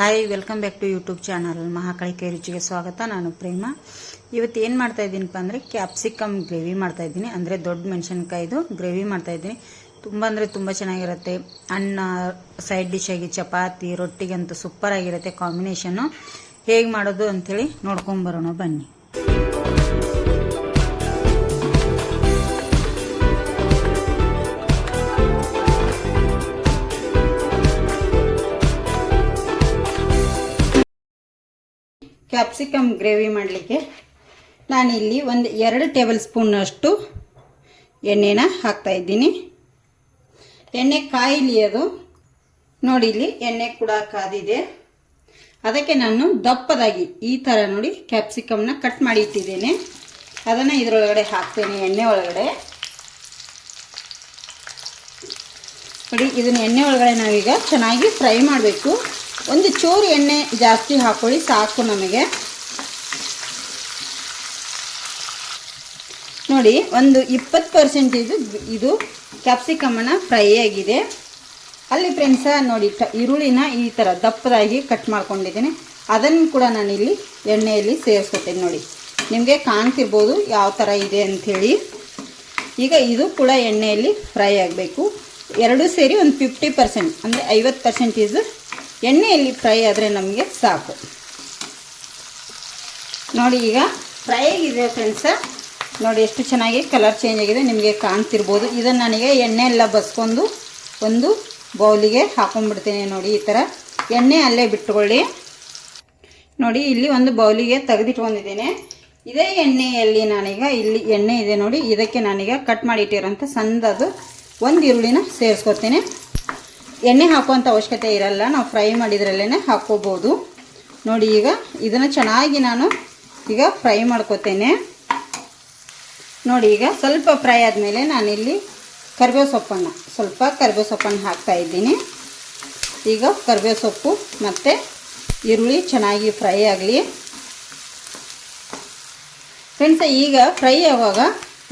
Hi welcome back to YouTube channel ಮಹಾಕಳಿಕೆ ರುಚಿಗೆ ಸ್ವಾಗತ. ನಾನು ಪ್ರೇಮ. ಇವತ್ತು ಏನು ಮಾಡ್ತಾ ಇದ್ದೀನಿಪ್ಪ ಅಂದರೆ ಕ್ಯಾಪ್ಸಿಕಮ್ ಗ್ರೇವಿ ಮಾಡ್ತಾ ಇದ್ದೀನಿ. ಅಂದರೆ ದೊಡ್ಡ ಮೆಣಸಿನ್ಕಾಯ್ದು ಗ್ರೇವಿ ಮಾಡ್ತಾ ಇದ್ದೀನಿ. ತುಂಬ ಅಂದರೆ ತುಂಬ ಚೆನ್ನಾಗಿರುತ್ತೆ. ಅನ್ನ ಸೈಡ್ ಡಿಶ್ ಆಗಿ ಚಪಾತಿ, ರೊಟ್ಟಿಗಂತೂ ಸೂಪರ್ ಆಗಿರುತ್ತೆ. ಕಾಂಬಿನೇಷನ್ನು ಹೇಗೆ ಮಾಡೋದು ಅಂಥೇಳಿ ನೋಡ್ಕೊಂಬರೋಣ ಬನ್ನಿ. ಕ್ಯಾಪ್ಸಿಕಮ್ ಗ್ರೇವಿ ಮಾಡಲಿಕ್ಕೆ ನಾನಿಲ್ಲಿ ಒಂದು ಎರಡು ಟೇಬಲ್ ಸ್ಪೂನಷ್ಟು ಎಣ್ಣೆನ ಹಾಕ್ತಾ ಇದ್ದೀನಿ. ಎಣ್ಣೆ ಕಾಯಿಲಿ ಅದು. ನೋಡಿ ಇಲ್ಲಿ ಎಣ್ಣೆ ಕೂಡ ಕಾದಿದೆ. ಅದಕ್ಕೆ ನಾನು ದಪ್ಪದಾಗಿ ಈ ಥರ ನೋಡಿ ಕ್ಯಾಪ್ಸಿಕಮ್ನ ಕಟ್ ಮಾಡಿ ಇಟ್ಟಿದ್ದೇನೆ. ಅದನ್ನು ಇದರೊಳಗಡೆ ಹಾಕ್ತೇನೆ ಎಣ್ಣೆ ಒಳಗಡೆ. ನೋಡಿ, ಇದನ್ನ ಎಣ್ಣೆ ಒಳಗಡೆ ನಾವೀಗ ಚೆನ್ನಾಗಿ ಫ್ರೈ ಮಾಡಬೇಕು. ಒಂದು ಚೂರು ಎಣ್ಣೆ ಜಾಸ್ತಿ ಹಾಕೊಳ್ಳಿ, ಸಾಕು ನಮಗೆ. ನೋಡಿ, ಒಂದು ಇಪ್ಪತ್ತು ಪರ್ಸೆಂಟೇಜು ಇದು ಕ್ಯಾಪ್ಸಿಕಮನ್ನು ಫ್ರೈ ಆಗಿದೆ. ಅಲ್ಲಿ ಫ್ರೆಂಡ್ಸ ನೋಡಿ ಈರುಳ್ಳಿನ ಈ ಥರ ದಪ್ಪದಾಗಿ ಕಟ್ ಮಾಡ್ಕೊಂಡಿದ್ದೀನಿ. ಅದನ್ನು ಕೂಡ ನಾನಿಲ್ಲಿ ಎಣ್ಣೆಯಲ್ಲಿ ಸೇರಿಸ್ಕೊತೇನೆ ನೋಡಿ. ನಿಮಗೆ ಕಾಣ್ತಿರ್ಬೋದು ಯಾವ ಥರ ಇದೆ ಅಂಥೇಳಿ. ಈಗ ಇದು ಕೂಡ ಎಣ್ಣೆಯಲ್ಲಿ ಫ್ರೈ ಆಗಬೇಕು. ಎರಡೂ ಸೇರಿ ಒಂದು ಫಿಫ್ಟಿ ಪರ್ಸೆಂಟ್ ಅಂದರೆ ಐವತ್ತು ಪರ್ಸೆಂಟೇಜ್ ಎಣ್ಣೆಯಲ್ಲಿ ಫ್ರೈ ಆದರೆ ನಮಗೆ ಸಾಕು. ನೋಡಿ ಈಗ ಫ್ರೈ ಆಗಿದೆ ಫ್ರೆಂಡ್ಸ. ನೋಡಿ ಎಷ್ಟು ಚೆನ್ನಾಗಿ ಕಲರ್ ಚೇಂಜ್ ಆಗಿದೆ, ನಿಮಗೆ ಕಾಣ್ತಿರ್ಬೋದು. ಇದನ್ನು ನನಗೆ ಎಣ್ಣೆ ಎಲ್ಲ ಬಸ್ಕೊಂಡು ಒಂದು ಬೌಲಿಗೆ ಹಾಕೊಂಡ್ಬಿಡ್ತೀನಿ ನೋಡಿ ಈ ಥರ ಎಣ್ಣೆ ಅಲ್ಲೇ ಬಿಟ್ಕೊಳ್ಳಿ. ನೋಡಿ ಇಲ್ಲಿ ಒಂದು ಬೌಲಿಗೆ ತೆಗೆದಿಟ್ಕೊಂಡಿದ್ದೀನಿ. ಇದೇ ಎಣ್ಣೆಯಲ್ಲಿ ನಾನೀಗ ಇಲ್ಲಿ ಎಣ್ಣೆ ಇದೆ ನೋಡಿ, ಇದಕ್ಕೆ ನಾನೀಗ ಕಟ್ ಮಾಡಿ ಇಟ್ಟಿರೋಂಥ ಸಣ್ಣದು ಒಂದು ಈರುಳ್ಳಿನ ಸೇರಿಸ್ಕೊತೀನಿ. ಎಣ್ಣೆ ಹಾಕುವಂಥ ಅವಶ್ಯಕತೆ ಇರಲ್ಲ. ನಾವು ಫ್ರೈ ಮಾಡಿದ್ರಲ್ಲೇ ಹಾಕ್ಕೋಬೋದು ನೋಡಿ ಈಗ ಇದನ್ನು ಚೆನ್ನಾಗಿ ನಾನು ಈಗ ಫ್ರೈ ಮಾಡ್ಕೋತೇನೆ. ನೋಡಿ ಈಗ ಸ್ವಲ್ಪ ಫ್ರೈ ಆದಮೇಲೆ ನಾನಿಲ್ಲಿ ಕರಿಬೇವು ಸೊಪ್ಪನ್ನು, ಸ್ವಲ್ಪ ಕರಿಬೇವು ಸೊಪ್ಪನ್ನು ಹಾಕ್ತಾ ಇದ್ದೀನಿ. ಈಗ ಕರಿಬೇವು ಸೊಪ್ಪು ಮತ್ತು ಈರುಳ್ಳಿ ಚೆನ್ನಾಗಿ ಫ್ರೈ ಆಗಲಿ. ಫ್ರೆಂಡ್ಸ, ಈಗ ಫ್ರೈ ಆಗುವಾಗ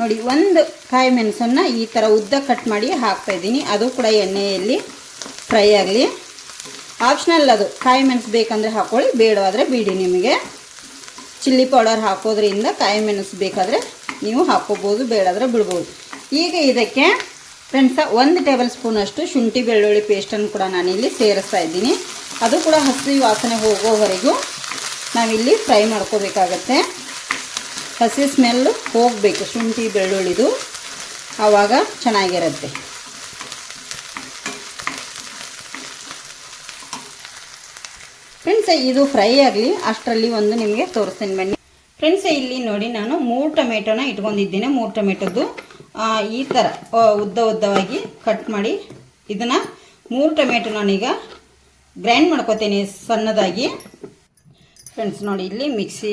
ನೋಡಿ ಒಂದು ಕಾಯಿ ಮೆಣಸನ್ನು ಈ ಥರ ಉದ್ದ ಕಟ್ ಮಾಡಿ ಹಾಕ್ತಾ ಇದ್ದೀನಿ. ಅದು ಕೂಡ ಎಣ್ಣೆಯಲ್ಲಿ ಫ್ರೈ ಆಗಲಿ. ಆಪ್ಷನಲ್ ಅದು. ಕಾಯಿ ಮೆಣಸು ಬೇಕಂದರೆ ಹಾಕ್ಕೊಳ್ಳಿ ಬೇಡವಾದರೆ ಬಿಡಿ ನಿಮಗೆ. ಚಿಲ್ಲಿ ಪೌಡರ್ ಹಾಕೋದ್ರಿಂದ ಕಾಯಿ ಮೆಣಸು ಬೇಕಾದರೆ ನೀವು ಹಾಕ್ಕೋಬೋದು ಬೇಡಾದರೆ ಬಿಡ್ಬೋದು. ಈಗ ಇದಕ್ಕೆ ಫ್ರೆಂಡ್ಸ ಒಂದು ಟೇಬಲ್ ಸ್ಪೂನಷ್ಟು ಶುಂಠಿ ಬೆಳ್ಳುಳ್ಳಿ ಪೇಸ್ಟನ್ನು ಕೂಡ ನಾನಿಲ್ಲಿ ಸೇರಿಸ್ತಾ ಇದ್ದೀನಿ. ಅದು ಕೂಡ ಹಸಿ ವಾಸನೆ ಹೋಗೋವರೆಗೂ ನಾವಿಲ್ಲಿ ಫ್ರೈ ಮಾಡ್ಕೋಬೇಕಾಗತ್ತೆ. ಹಸಿ ಸ್ಮೆಲ್ಲು ಹೋಗಬೇಕು, ಶುಂಠಿ ಬೆಳ್ಳುಳ್ಳಿದು. ಆವಾಗ ಚೆನ್ನಾಗಿರುತ್ತೆ. ಫ್ರೆಂಡ್ಸ್, ಇದು ಫ್ರೈ ಆಗಲಿ, ಅಷ್ಟರಲ್ಲಿ ಒಂದು ನಿಮಗೆ ತೋರಿಸ್ತೀನಿ ಬನ್ನಿ. ಫ್ರೆಂಡ್ಸ್, ಇಲ್ಲಿ ನೋಡಿ ನಾನು ಮೂರು ಟೊಮೆಟೊನ ಇಟ್ಕೊಂಡಿದ್ದೀನಿ, ಮೂರು ಟೊಮೆಟೊದ್ದು ಈ ಥರ ಉದ್ದ ಉದ್ದವಾಗಿ ಕಟ್ ಮಾಡಿ ಇದನ್ನು ಮೂರು ಟೊಮೆಟೊ ನಾನೀಗ ಗ್ರೈಂಡ್ ಮಾಡ್ಕೋತೀನಿ ಸಣ್ಣದಾಗಿ. ಫ್ರೆಂಡ್ಸ್, ನೋಡಿ ಇಲ್ಲಿ ಮಿಕ್ಸಿ,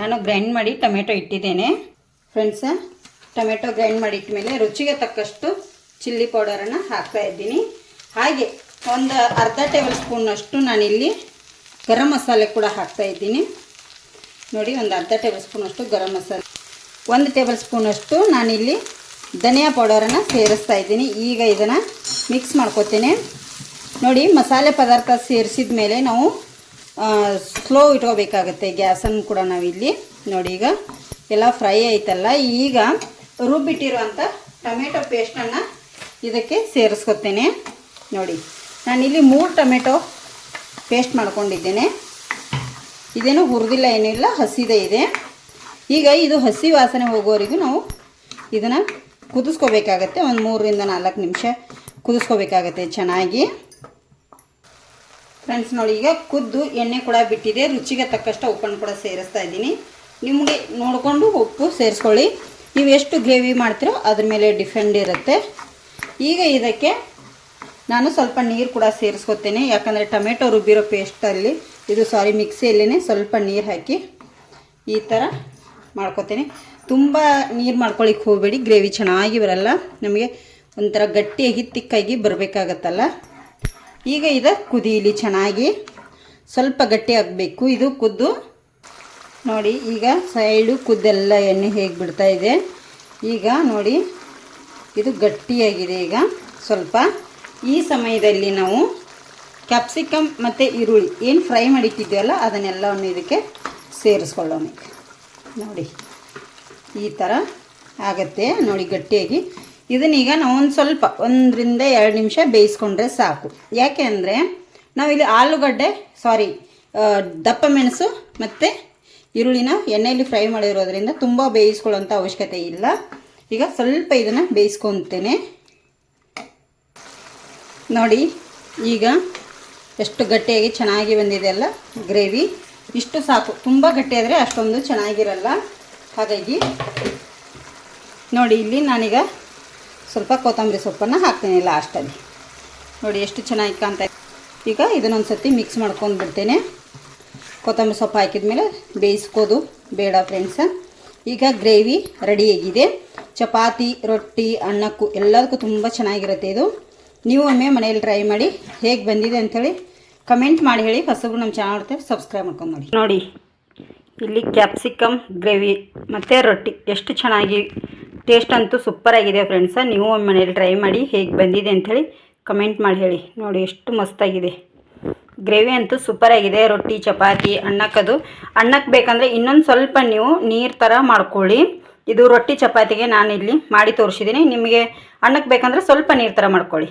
ನಾನು ಗ್ರೈಂಡ್ ಮಾಡಿ ಟೊಮೆಟೊ ಇಟ್ಟಿದ್ದೇನೆ. ಫ್ರೆಂಡ್ಸ, ಟೊಮೆಟೊ ಗ್ರೈಂಡ್ ಮಾಡಿ ಇಟ್ಟ ರುಚಿಗೆ ತಕ್ಕಷ್ಟು ಚಿಲ್ಲಿ ಪೌಡರನ್ನು ಹಾಕ್ತಾ ಇದ್ದೀನಿ. ಹಾಗೆ ಒಂದು ಅರ್ಧ ಟೇಬಲ್ ಸ್ಪೂನ್ನಷ್ಟು ನಾನಿಲ್ಲಿ ಗರಂ ಮಸಾಲೆ ಕೂಡ ಹಾಕ್ತಾ ಇದ್ದೀನಿ. ನೋಡಿ, ಒಂದು ಅರ್ಧ ಟೇಬಲ್ ಸ್ಪೂನಷ್ಟು ಗರಂ ಮಸಾಲೆ. ಒಂದು ಟೇಬಲ್ ಸ್ಪೂನಷ್ಟು ನಾನಿಲ್ಲಿ ಧನಿಯಾ ಪೌಡರನ್ನು ಸೇರಿಸ್ತಾ ಇದ್ದೀನಿ. ಈಗ ಇದನ್ನು ಮಿಕ್ಸ್ ಮಾಡ್ಕೊತೀನಿ. ನೋಡಿ, ಮಸಾಲೆ ಪದಾರ್ಥ ಸೇರಿಸಿದ ಮೇಲೆ ನಾವು ಸ್ಲೋ ಇಟ್ಕೋಬೇಕಾಗುತ್ತೆ ಗ್ಯಾಸನ್ನು ಕೂಡ ನಾವಿಲ್ಲಿ. ನೋಡಿ, ಈಗ ಎಲ್ಲ ಫ್ರೈ ಆಯ್ತಲ್ಲ. ಈಗ ರುಬ್ಬಿಟ್ಟಿರುವಂಥ ಟೊಮೆಟೊ ಪೇಸ್ಟನ್ನು ಇದಕ್ಕೆ ಸೇರಿಸ್ಕೊತೇನೆ. ನೋಡಿ, ನಾನಿಲ್ಲಿ ಮೂರು ಟೊಮೆಟೊ ಪೇಸ್ಟ್ ಮಾಡ್ಕೊಂಡಿದ್ದೇನೆ. ಇದೇನು ಹುರಿದಿಲ್ಲ, ಏನಿಲ್ಲ, ಹಸಿದೇ ಇದೆ. ಈಗ ಇದು ಹಸಿ ವಾಸನೆ ಹೋಗೋವರೆಗೂ ನಾವು ಇದನ್ನು ಕುದಿಸ್ಕೋಬೇಕಾಗತ್ತೆ. ಒಂದು ಮೂರರಿಂದ ನಾಲ್ಕು ನಿಮಿಷ ಕುದಿಸ್ಕೋಬೇಕಾಗತ್ತೆ ಚೆನ್ನಾಗಿ. ಫ್ರೆಂಡ್ಸ್ ನೋಡಿ, ಈಗ ಕುದ್ದು ಎಣ್ಣೆ ಕೂಡ ಬಿಟ್ಟಿದೆ. ರುಚಿಗೆ ತಕ್ಕಷ್ಟು ಉಪ್ಪನ್ನು ಕೂಡ ಸೇರಿಸ್ತಾ ಇದ್ದೀನಿ. ನಿಮಗೆ ನೋಡಿಕೊಂಡು ಉಪ್ಪು ಸೇರಿಸ್ಕೊಳ್ಳಿ. ನೀವು ಎಷ್ಟು ಗ್ರೇವಿ ಮಾಡ್ತೀರೋ ಅದ್ರ ಮೇಲೆ ಡಿಫೆಂಡ್ ಇರುತ್ತೆ. ಈಗ ಇದಕ್ಕೆ ನಾನು ಸ್ವಲ್ಪ ನೀರು ಕೂಡ ಸೇರಿಸ್ಕೊತೇನೆ. ಯಾಕಂದರೆ ಟೊಮೆಟೊ ರುಬ್ಬಿರೋ ಪೇಸ್ಟಲ್ಲಿ ಇದು ಸಾರಿ ಮಿಕ್ಸಿಯಲ್ಲೇ ಸ್ವಲ್ಪ ನೀರು ಹಾಕಿ ಈ ಥರ ಮಾಡ್ಕೊತೇನೆ. ತುಂಬ ನೀರು ಮಾಡ್ಕೊಳ್ಳಿಕ್ಕೆ ಹೋಗಬೇಡಿ, ಗ್ರೇವಿ ಚೆನ್ನಾಗಿ ಬರಲ್ಲ. ನಮಗೆ ಒಂಥರ ಗಟ್ಟಿಯಾಗಿ, ತಿಕ್ಕಾಗಿ ಬರಬೇಕಾಗತ್ತಲ್ಲ. ಈಗ ಇದು ಕುದೀಲಿ ಚೆನ್ನಾಗಿ. ಸ್ವಲ್ಪ ಗಟ್ಟಿ ಆಗಬೇಕು. ಇದು ಕುದ್ದು, ನೋಡಿ ಈಗ ಸೈಡು ಕುದ್ದೆಲ್ಲ ಎಣ್ಣೆ ಹೇಗೆ ಬಿಡ್ತಾ ಇದೆ. ಈಗ ನೋಡಿ, ಇದು ಗಟ್ಟಿಯಾಗಿದೆ ಈಗ. ಸ್ವಲ್ಪ ಈ ಸಮಯದಲ್ಲಿ ನಾವು ಕ್ಯಾಪ್ಸಿಕಮ್ ಮತ್ತು ಈರುಳ್ಳಿ ಏನು ಫ್ರೈ ಮಾಡಿಟ್ಟಿದ್ದೀವಲ್ಲ ಅದನ್ನೆಲ್ಲವನ್ನು ಇದಕ್ಕೆ ಸೇರಿಸ್ಕೊಳ್ಳೋಣ. ನೋಡಿ, ಈ ಥರ ಆಗತ್ತೆ. ನೋಡಿ, ಗಟ್ಟಿಯಾಗಿ. ಇದನ್ನೀಗ ನಾವು ಒಂದು ಸ್ವಲ್ಪ, ಒಂದರಿಂದ ಎರಡು ನಿಮಿಷ ಬೇಯಿಸ್ಕೊಂಡ್ರೆ ಸಾಕು. ಯಾಕೆ ಅಂದರೆ ನಾವಿಲ್ಲಿ ಆಲೂಗಡ್ಡೆ ಸಾರಿ ದಪ್ಪ ಮೆಣಸು ಮತ್ತು ಈರುಳ್ಳಿನ ಎಣ್ಣೆಯಲ್ಲಿ ಫ್ರೈ ಮಾಡಿರೋದ್ರಿಂದ ತುಂಬ ಬೇಯಿಸ್ಕೊಳ್ಳೋಂಥ ಅವಶ್ಯಕತೆ ಇಲ್ಲ. ಈಗ ಸ್ವಲ್ಪ ಇದನ್ನು ಬೇಯಿಸ್ಕೊತೇನೆ. ನೋಡಿ, ಈಗ ಎಷ್ಟು ಗಟ್ಟಿಯಾಗಿ ಚೆನ್ನಾಗಿ ಬಂದಿದೆ ಅಲ್ಲ ಗ್ರೇವಿ. ಇಷ್ಟು ಸಾಕು. ತುಂಬ ಗಟ್ಟಿಯಾದರೆ ಅಷ್ಟೊಂದು ಚೆನ್ನಾಗಿರಲ್ಲ. ಹಾಗಾಗಿ ನೋಡಿ, ಇಲ್ಲಿ ನಾನೀಗ ಸ್ವಲ್ಪ ಕೊತ್ತಂಬರಿ ಸೊಪ್ಪನ್ನು ಹಾಕ್ತೀನಿ ಲಾಸ್ಟಲ್ಲಿ. ನೋಡಿ, ಎಷ್ಟು ಚೆನ್ನಾಗಿ ಕಾಣ್ತಾ. ಈಗ ಇದನ್ನೊಂದು ಸರ್ತಿ ಮಿಕ್ಸ್ ಮಾಡ್ಕೊಂಡು ಬಿಡ್ತೇನೆ. ಕೊತ್ತಂಬರಿ ಸೊಪ್ಪು ಹಾಕಿದ್ಮೇಲೆ ಬೇಯಿಸ್ಕೋದು. ಬೇಡ ಫ್ರೆಂಡ್ಸ ಈಗ ಗ್ರೇವಿ ರೆಡಿಯಾಗಿದೆ ಚಪಾತಿ, ರೊಟ್ಟಿ, ಅನ್ನಕ್ಕೂ ಎಲ್ಲದಕ್ಕೂ ತುಂಬ ಚೆನ್ನಾಗಿರುತ್ತೆ ಇದು. ನೀವು ಒಮ್ಮೆ ಮನೆಯಲ್ಲಿ ಟ್ರೈ ಮಾಡಿ ಹೇಗೆ ಬಂದಿದೆ ಅಂಥೇಳಿ ಕಮೆಂಟ್ ಮಾಡಿ ಹೇಳಿ. ಹೊಸಬ್ರು ನಮ್ಮ ಚಾನಲ್ ನೋಡ್ತಾರೆ ಸಬ್ಸ್ಕ್ರೈಬ್ ಮಾಡ್ಕೊಂಡು ನೋಡಿ ನೋಡಿ, ಇಲ್ಲಿ ಕ್ಯಾಪ್ಸಿಕಮ್ ಗ್ರೇವಿ ಮತ್ತು ರೊಟ್ಟಿ. ಎಷ್ಟು ಚೆನ್ನಾಗಿ ಟೇಸ್ಟ್ ಅಂತೂ ಸೂಪರಾಗಿದೆ ಫ್ರೆಂಡ್ಸ ನೀವು ಒಮ್ಮೆ ಮನೇಲಿ ಟ್ರೈ ಮಾಡಿ ಹೇಗೆ ಬಂದಿದೆ ಅಂಥೇಳಿ ಕಮೆಂಟ್ ಮಾಡಿ ಹೇಳಿ. ನೋಡಿ, ಎಷ್ಟು ಮಸ್ತಾಗಿದೆ. ಗ್ರೇವಿ ಅಂತೂ ಸೂಪರಾಗಿದೆ ರೊಟ್ಟಿ, ಚಪಾತಿ, ಅನ್ನಕ್ಕದು. ಅನ್ನಕ್ಕೆ ಬೇಕಂದರೆ ಇನ್ನೊಂದು ಸ್ವಲ್ಪ ನೀವು ನೀರು ಥರ ಮಾಡ್ಕೊಳ್ಳಿ. ಇದು ರೊಟ್ಟಿ ಚಪಾತಿಗೆ ಇಲ್ಲಿ ಮಾಡಿ ತೋರಿಸಿದ್ದೀನಿ. ನಿಮಗೆ ಅನ್ನಕ್ಕೆ ಬೇಕಂದರೆ ಸ್ವಲ್ಪ ನೀರು ಥರ ಮಾಡ್ಕೊಳ್ಳಿ.